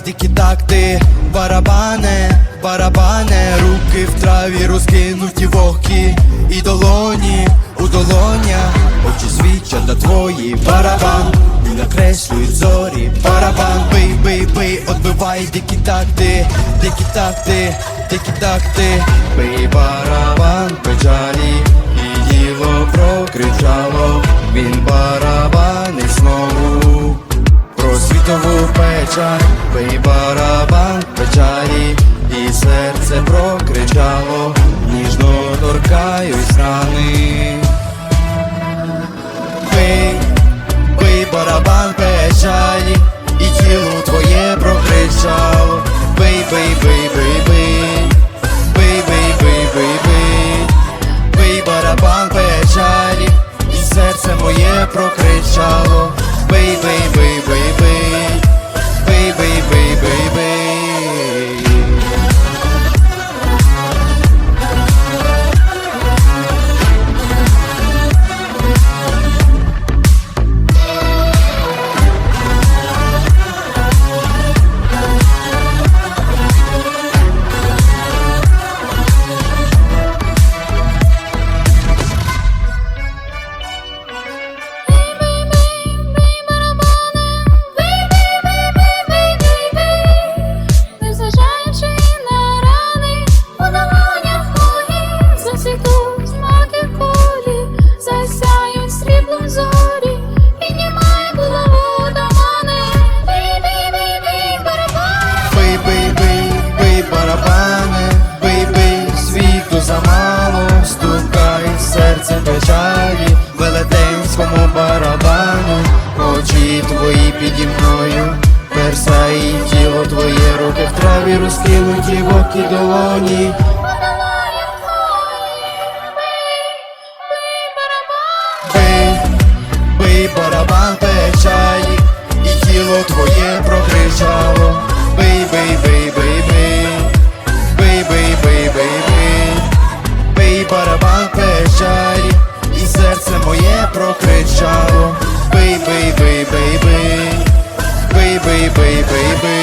дикі такти, барабане, барабане, руки в траві розкинуті вогкі і долоні у долонях, очі свідчать на твої. Барабан, і накреслюють зорі, барабан, бий, бий, бий, отбивай дикі такти, дикі такти, дикі такти, бий барабан, печалі, про печаль, бий барабан печалі, і серце прокричало, ніжно торкаюсь рани. Бий, бий барабан печалі, і тіло твоє прокричало. Бий, бий, бий, бий, бий, бий, бий, бий, барабан печалі, і серце моє прокричало. Бий, бий, бий, бий, бий, піді мною, перса і тіло твоє руки в траві розкинуті в окі долоні. Бий, барабан печалі, і тіло твоє прокричало. Бий, бий, бий, бий, бий, бий, бий, бий, бий, бий, бий барабан печалі, і серце моє прокричало. baby, baby, baby. 回归